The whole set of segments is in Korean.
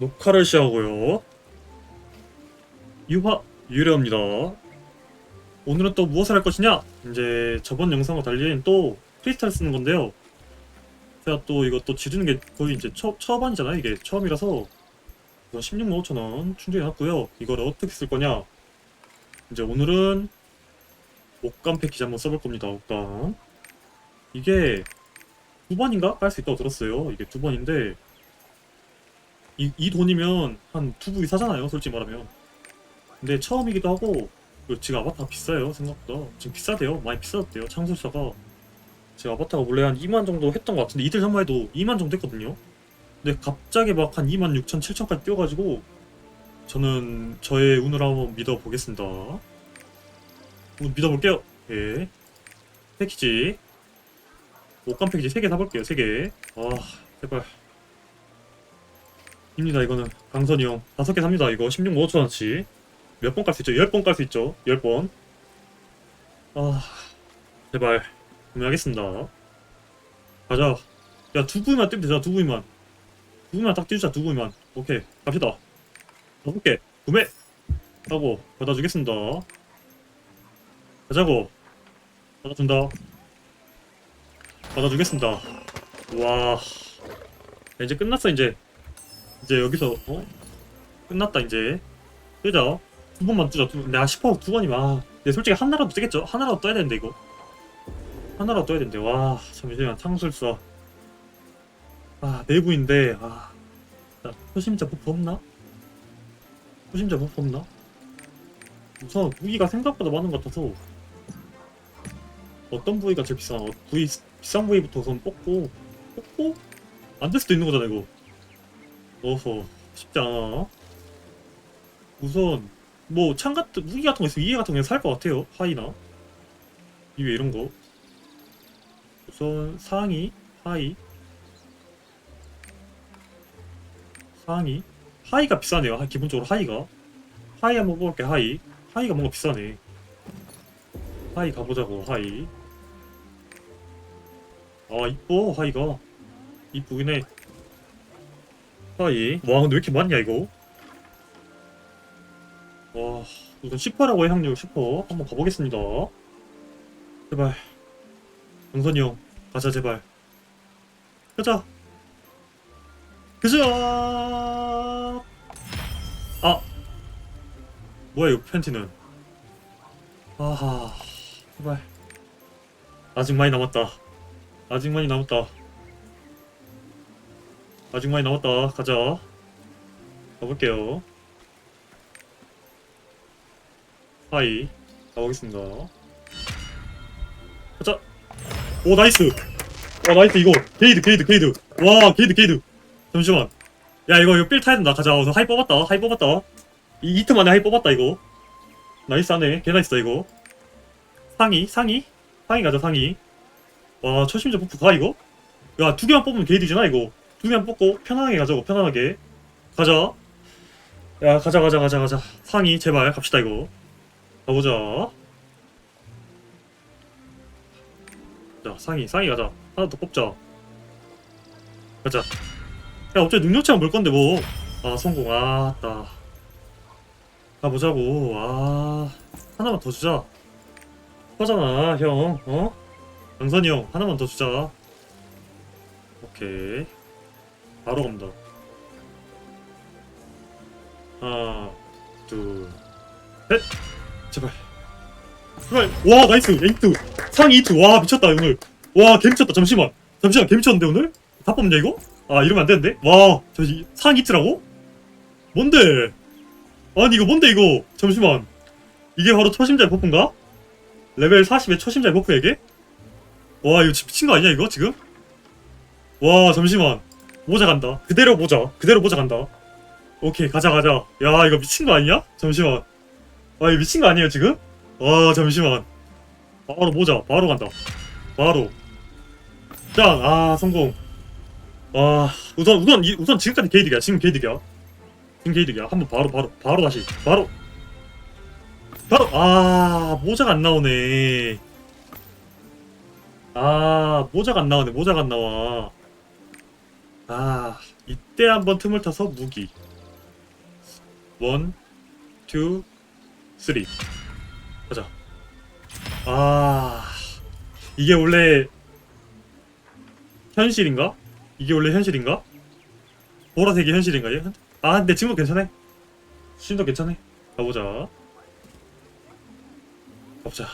녹화를 시작하고요. 유화 유래입니다. 오늘은 또 무엇을 할 것이냐? 이제 저번 영상과 달리 또 크리스탈 쓰는 건데요. 제가 또또 지르는 게 거의 이제 처, 처반이잖아요. 이게 처음이라서 이거 16만 5천 원 충전해놨고요. 이걸 어떻게 쓸 거냐? 이제 오늘은 옷감 패키지 한번 써볼 겁니다. 옷감 이게 두 번인가 할수 있다고 들었어요. 이게 두 번인데 이, 이 돈이면 한 두 부위 사잖아요. 솔직히 말하면. 근데 처음이기도 하고 그리고 지금 아바타가 비싸요. 생각보다. 지금 비싸대요. 많이 비싸졌대요. 창설사가. 제가 아바타가 원래 한 2만 정도 했던 것 같은데 이틀 전만 해도 2만 정도 했거든요. 근데 갑자기 막 한 2만 6천, 7천까지 뛰어가지고 저는 저의 운을 한번 믿어보겠습니다. 한번 믿어볼게요. 예. 패키지. 옷감 패키지 3개 사볼게요. 3개. 아, 제발. 입니다 이거는. 강선이 형. 다섯 개 삽니다 이거. 16만 5천원치? 몇 번 깔 수 있죠? 10번 깔 수 있죠? 10번. 아 제발. 구매하겠습니다. 가자. 야두 부위만 뜨면 되잖아 두 부위만. 두 부위만 딱 띄우자 두 부위만. 오케이. 갑시다. 다섯 개. 구매! 하고 받아주겠습니다. 가자고. 받아준다. 받아주겠습니다. 와. 이제 끝났어 이제 이제 여기서 어? 끝났다 이제 뜨자 두 번만 뜨자 두, 내가 10%두 번이면 아 근데 솔직히 하나라도 뜨겠죠? 하나라도 떠야 되는데 이거 하나라도 떠야 되는데 와 잠시만 창술사 아 내부인데 아나 초심자 부프 없나? 초심자 부프 없나? 우선 무기가 생각보다 많은 것 같아서 어떤 부위가 제일 비싸나? 어, 부위 비싼 부위부터 우선 뽑고 뽑고 안 될 수도 있는 거잖아 이거 어허 쉽지 않아. 우선 뭐 창 같은 무기 같은 거 있으면 이해 같은 거 그냥 살 것 같아요. 하이나. 이외 이런 거? 우선 상의 하이. 상의. 하이가 비싸네요. 하- 기본적으로 하이가. 하이 한번 뽑을게 하이. 하이가 뭔가 비싸네. 하이 가보자고 하이. 아 이뻐 하이가. 이쁘긴 해 하이 와 근데 왜 이렇게 많냐 이거? 와 우선 10%라고 해 확률 10% 한번 가보겠습니다. 제발. 영선이 형 가자 제발. 가자. 가자! 아! 뭐야 이거 팬티는? 아하 제발. 아직 많이 남았다. 아직 많이 남았다 아직 많이 남았다. 가자. 가볼게요. 하이. 가보겠습니다. 가자. 오, 나이스. 와, 나이스, 이거. 게이드, 게이드, 게이드. 와, 게이드, 게이드. 잠시만. 야, 이거, 이거 빌 타야 된다. 가자. 우선 하이 뽑았다. 하이 뽑았다. 이, 이틀 만에 하이 뽑았다, 이거. 나이스 하네. 개 나이스다, 이거. 상위, 상위? 상위 가자, 상위. 와, 초심자 부프 가, 이거? 야, 두 개만 뽑으면 게이드잖아, 이거. 두 개만 뽑고 편안하게 가자고 편안하게. 가자. 야 가자 가자 가자 가자. 상의 제발 갑시다 이거. 가보자. 자 상의 상의 가자. 하나 더 뽑자. 가자. 야 어차피 능력치만 볼 건데 뭐 아 성공. 아따 가보자고. 아 하나만 더 주자. 하잖아 형. 어? 영선이 형 하나만 더 주자. 오케이 바로 갑니다. 하나, 둘, 셋! 제발. 제발. 와, 나이스! 에이트! 상위 이트! 와, 미쳤다, 오늘. 와, 개 미쳤다. 잠시만. 잠시만, 개 미쳤는데, 오늘? 다 뽑냐, 이거? 아, 이러면 안 되는데? 와, 저, 이- 상위 이트라고? 뭔데? 아니, 이거 뭔데, 이거? 잠시만. 이게 바로 초심자의 버프인가? 레벨 40의 초심자의 버프 이게? 와, 이거 미친 거 아니야, 이거, 지금? 와, 잠시만. 모자 간다. 그대로 모자. 그대로 모자 간다. 오케이, 가자, 가자. 야, 이거 미친 거 아니야? 잠시만. 아, 이거 미친 거 아니에요, 지금? 와, 잠시만. 바로 모자. 바로 간다. 바로. 짠! 아, 성공. 와, 우선, 우선, 이- 우선 지금까지 게이득이야. 지금 게이득이야. 지금 게이득이야. 한번 바로, 바로, 바로 다시. 바로. 바로, 아, 모자가 안 나오네. 아, 모자가 안 나오네. 모자가 안 나와. 아, 이때 한번 틈을 타서 무기. 원, 투, 쓰리. 가자. 아, 이게 원래 현실인가? 이게 원래 현실인가? 보라색이 현실인가? 얘? 아, 근데 친구 괜찮아. 신도 괜찮아. 가보자. 가보자.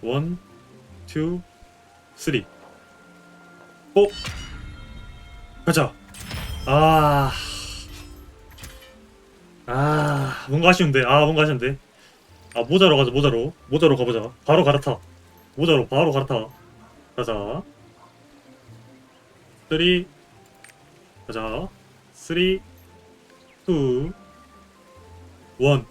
원, 투, 쓰리. 오! 가자. 아. 아, 뭔가 아쉬운데. 아, 뭔가 아쉬운데. 아, 모자로 가자, 모자로. 모자로 가보자. 바로 갈아타. 모자로 바로 갈아타. 가자. 쓰리. 가자. 쓰리. 투. 원.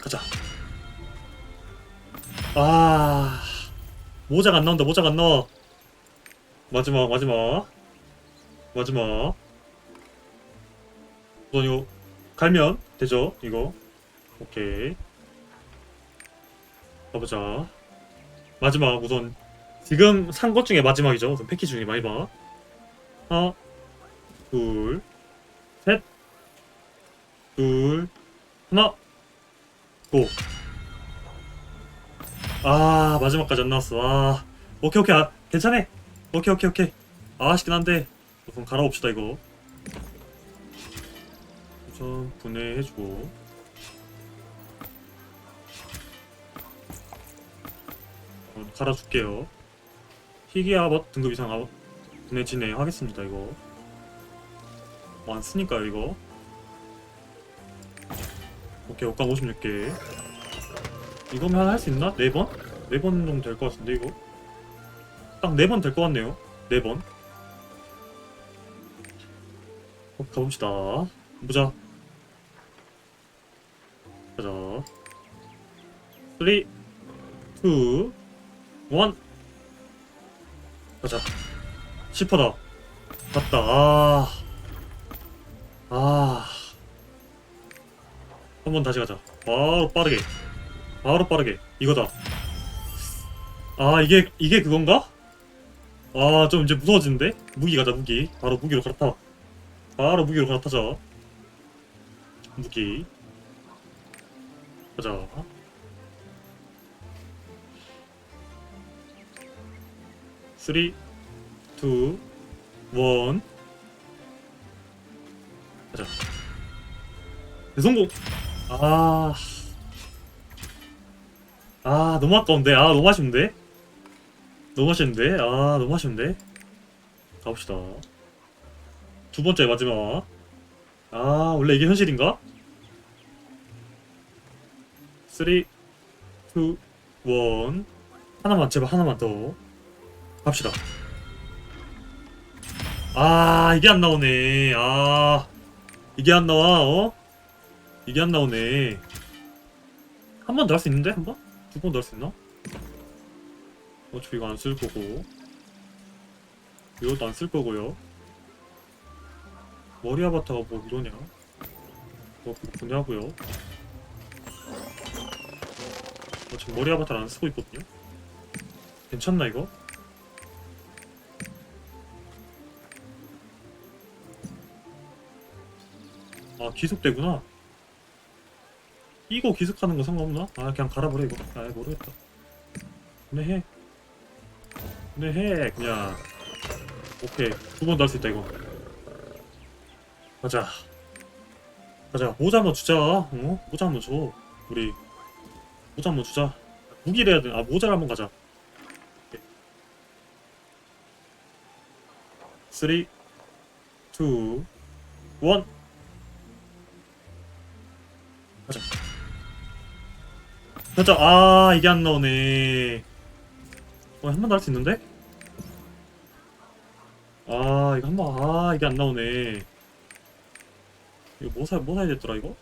가자. 아. 모자가 안 나온다, 모자가 안 나와. 마지막, 마지막. 마지막. 우선 이거 갈면 되죠? 이거. 오케이. 가보자. 마지막 우선 지금 산 것 중에 마지막이죠. 우선 패키지 중에 많이 봐. 하나, 둘, 셋, 둘, 하나, 고. 아 마지막까지 안 나왔어. 아 오케이 오케이 아, 괜찮아. 오케이 오케이 오케이. 아, 아쉽긴 한데 우선 갈아봅시다 이거. 우선 분해해주고. 어, 갈아줄게요. 희귀 아벗 등급 이상 아벗 분해 진행하겠습니다 이거. 뭐안 쓰니까요 이거. 오케이 옷감 56개. 이거면 할 수 있나? 네 번? 네 번 정도 될 것 같은데 이거. 딱 네 번 될 것 같네요. 네 번. 어, 가봅시다. 보자. 가자. 3, 2, 1. 가자. 10%다. 갔다. 아. 아. 한 번 다시 가자. 바로 빠르게. 바로 빠르게. 이거다. 아, 이게, 이게 그건가? 아, 좀 이제 무서워지는데? 무기 가자, 무기. 바로 무기로 갈아타. 바로 무기로 갈아타자. 무기. 가자. 쓰리, 투, 원. 가자. 대성공! 아. 아, 너무 아까운데? 아, 너무 아쉬운데? 너무 아쉬운데? 아, 너무 아쉬운데? 가봅시다. 두 번째 마지막. 아, 원래 이게 현실인가? 3, 2, 1. 하나만, 제발 하나만 더. 갑시다. 아, 이게 안 나오네. 아, 이게 안 나와, 어? 이게 안 나오네. 한 번 더 할 수 있는데? 한 번? 두번더할수 있나? 어차피 이거 안 쓸 거고. 이것도 안 쓸 거고요. 머리 아바타가 뭐 이러냐? 뭐 분해하고요. 어, 지금 머리 아바타를 안 쓰고 있거든요. 괜찮나 이거? 아 기속되구나. 이거 기습하는 거 상관없나? 아 그냥 갈아버려 이거. 아 모르겠다. 분해해 분해해 그냥. 오케이. 두 번 더 할 수 있다 이거. 가자. 가자. 모자 한번 주자. 어? 모자 한번 줘 우리. 모자 한번 주자. 무기를 해야 돼아 모자를 한번 가자. 오케이. 3 2 1 가자. 아, 이게 안 나오네. 어, 한 번 더 할 수 있는데? 아, 이거 한 번, 아, 이게 안 나오네. 이거 뭐 사, 뭐 사야 됐더라, 이거?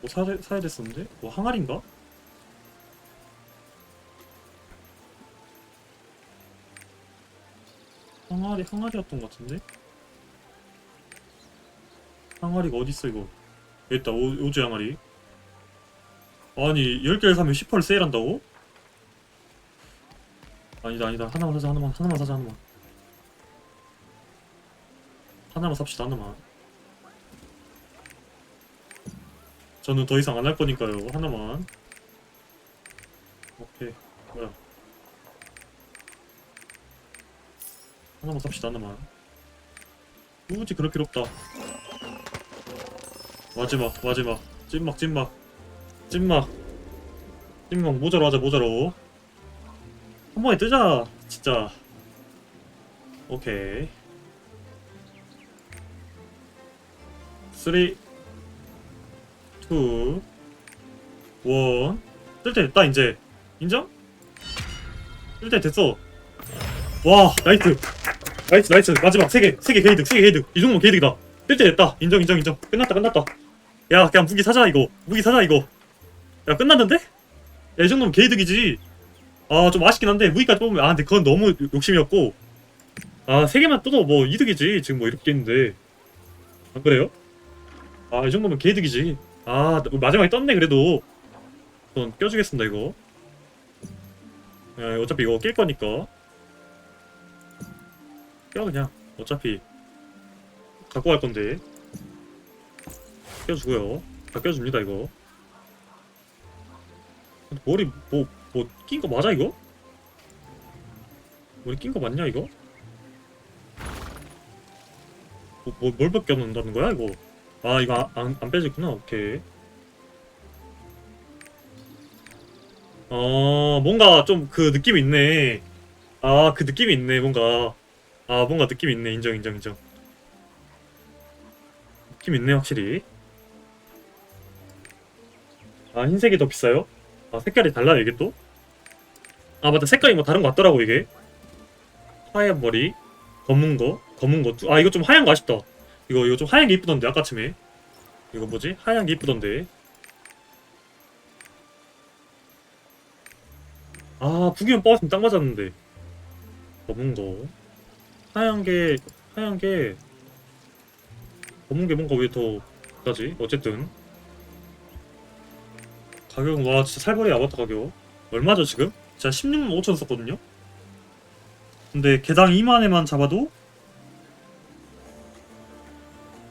뭐 사, 사야 됐었는데? 뭐 항아리인가? 항아리, 항아리였던 것 같은데? 항아리가 어딨어, 이거? 여기 있다, 오, 오즈 항아리. 아니 10개를 사면 10% 세일한다고? 아니다 아니다. 하나만 사자 하나만 하나만 사자 하나만. 하나만 삽시다 하나만. 저는 더 이상 안 할 거니까요. 하나만. 오케이. 뭐야. 하나만 삽시다 하나만. 굳이 그럴 필요 없다. 마지막 마지막. 찐막 찐막 찐막. 찐막 모자로 하자 모자로. 한 번에 뜨자 진짜. 오케이. 3 2 1 뜰 때 됐다 이제. 인정? 뜰 때 됐어. 와 나이트 나이스 나이스. 마지막 3개 3개 게이득 3개 게이득. 이 정도면 게이득이다. 뜰 때 됐다. 인정 인정 인정. 끝났다 끝났다. 야 그냥 무기 사자 이거. 무기 사자 이거 야 끝났는데? 야 이 정도면 게이득이지. 아 좀 아쉽긴 한데 무기까지 뽑으면 아 근데 그건 너무 욕심이었고. 아세 개만 떠도 뭐 이득이지. 지금 뭐 이렇게 했는데. 안 그래요? 아 이 정도면 게이득이지. 아 마지막에 떴네 그래도. 전 껴주겠습니다 이거. 야, 어차피 이거 낄 거니까. 껴 그냥. 어차피. 갖고 갈 건데. 껴주고요. 다 껴줍니다 이거 머리 뭐 뭐 낀 거 맞아 이거? 머리 낀 거 맞냐 이거? 뭐, 뭐, 뭘 벗겨놓는다는 거야 이거? 아 이거 안, 안 빼지구나 오케이 어 뭔가 좀 그 느낌이 있네 아 그 느낌이 있네 뭔가 아 뭔가 느낌이 있네 인정 인정 인정 느낌 있네 확실히 아 흰색이 더 비싸요? 아 색깔이 달라요 이게 또? 아 맞다. 색깔이 뭐 다른 거 같더라고 이게. 하얀 머리 검은 거 검은 거 아 이거 좀 하얀 거 아쉽다. 이거 이거 좀 하얀 게 이쁘던데 아까쯤에. 이거 뭐지? 하얀 게 이쁘던데. 아 부기만 뽑았으면 딱 맞았는데. 검은 거. 하얀 게 하얀 게. 검은 게 뭔가 왜 더 까지? 어쨌든 가격은 와 진짜 살벌이 아바타 가격. 얼마죠 지금? 제가 16만 5천 썼거든요? 근데 개당 2만에만 잡아도?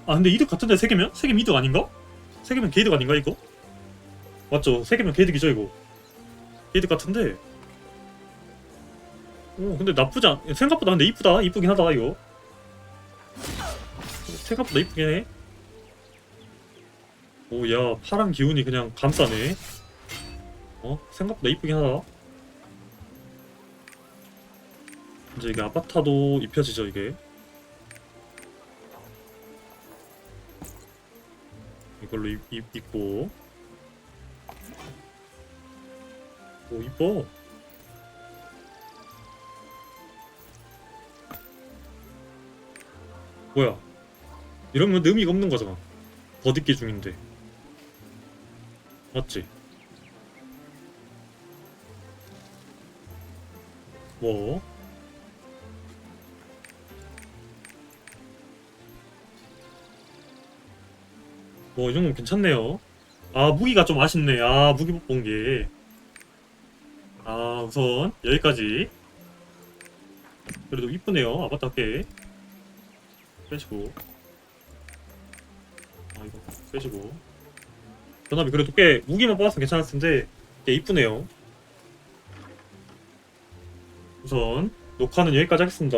아 근데 이득 같은데 3개면? 3개면 이득 아닌가? 3개면 게이득 아닌가 이거? 맞죠? 3개면 게이득이죠 이거. 게이득 같은데. 오 근데 나쁘지 않 생각보다 근데 이쁘다. 이쁘긴 하다 이거. 생각보다 이쁘긴 해 오야 파란 기운이 그냥 감싸네. 어? 생각보다 이쁘긴 하다. 이제 이게 아바타도 입혀지죠 이게. 이걸로 입, 입, 입고. 오 이뻐. 뭐야? 이러면 의미가 없는 거잖아. 버디기 중인데 맞지? 뭐? 뭐, 이 정도면 괜찮네요. 아, 무기가 좀 아쉽네. 아, 무기 못 본 게. 아, 우선, 여기까지. 그래도 이쁘네요. 아바타 꽤. 빼시고. 아, 이거 빼시고. 전압이 그래도 꽤, 무기만 뽑았으면 괜찮았을 텐데, 꽤 이쁘네요. 우선, 녹화는 여기까지 하겠습니다.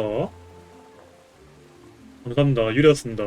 감사합니다. 유리였습니다.